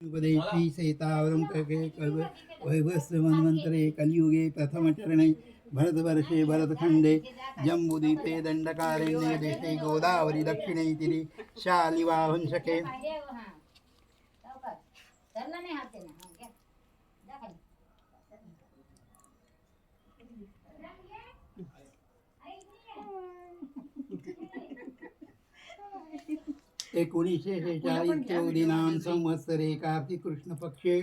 उपदेशी सीतावरं कके कलियुगे प्रथमचरणे भरतवर्षे भरतखण्डे जम्बुदीपे दण्डकारण्ये देशे गोदावरी दक्षिणे तिरि एकोणीसशे शेहेचाळीस चौदिनाम संवत्सरे कार्तिक कृष्ण पक्षे.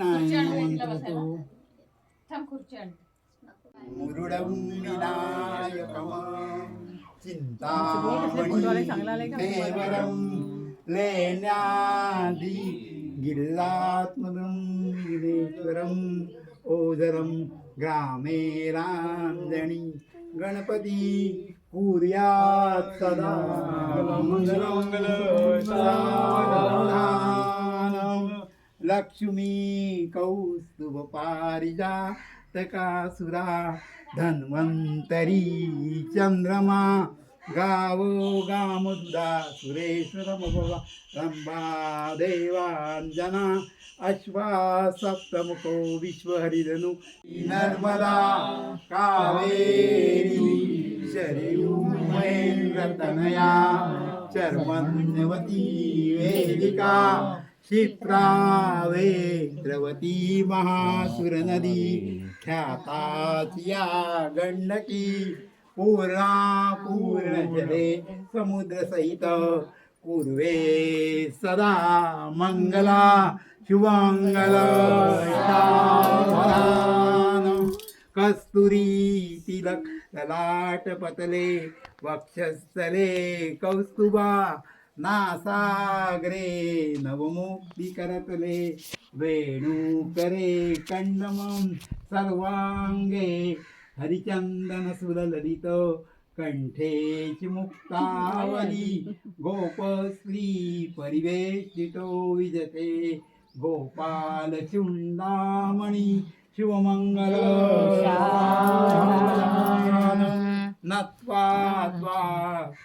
आण मुरुडं विनायकम् चिन्तामणि देवरं. लेण्यादि गिल्लात्मनं गिरेश्वरम् ओदरं ग्रामे राञ्जणि गणपती कुर्यात् सदा. लक्ष्मी कौस्तुभ पारिजातकासुरा धन्वन्तरी चन्द्रमा गावो गामदुदा सुरेश्वरमभवा रम्भा देवाञ्जना अश्वा सप्तमुखो विश्वहरिधनु नर्मदा कावेरी शरीर महेन्द्रतनया चर्मण्यवती वेदिका क्षिप्रावे द्रवती महासुरनदी ख्याताचिया गण्डकी पूर्णा पूर्णजले समुद्रसहित पूर्वे सदा मङ्गला शुभङ्गल कस्तुरी तिलक ललाटपतले वक्षस्थले कौस्तुभा नासाग्रे नवमुक्तिकरतले वेणुकरे कण्डमं सर्वाङ्गे हरिचन्दनसुरललित कंठे मुक्तावली गोपश्री परिवेशितो विजते गोपालचुण्डामणि शिवमङ्गल नत्वा त्वा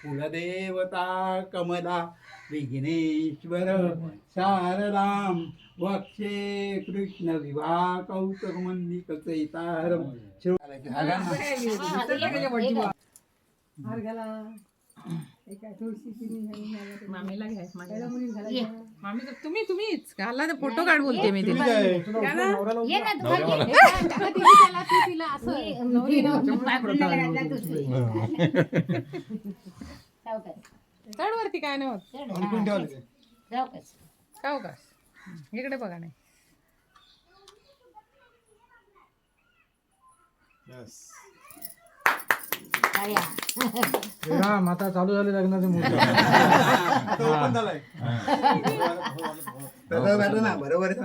कुलदेवता कमला विघ्नेश्वर शारदां वक्षे कृष्णविवाह कौतुकमल्लिकचैतारं हार मामीला. मामी तुम्ही तुम्हीच. घाला तर फोटो काढ बोलते मी ते. चढ वरती काय नाही होत. हा. का? इकडे बघा नाही. राम आता चालू झाले लग्नाचे ना बरोबर आहे.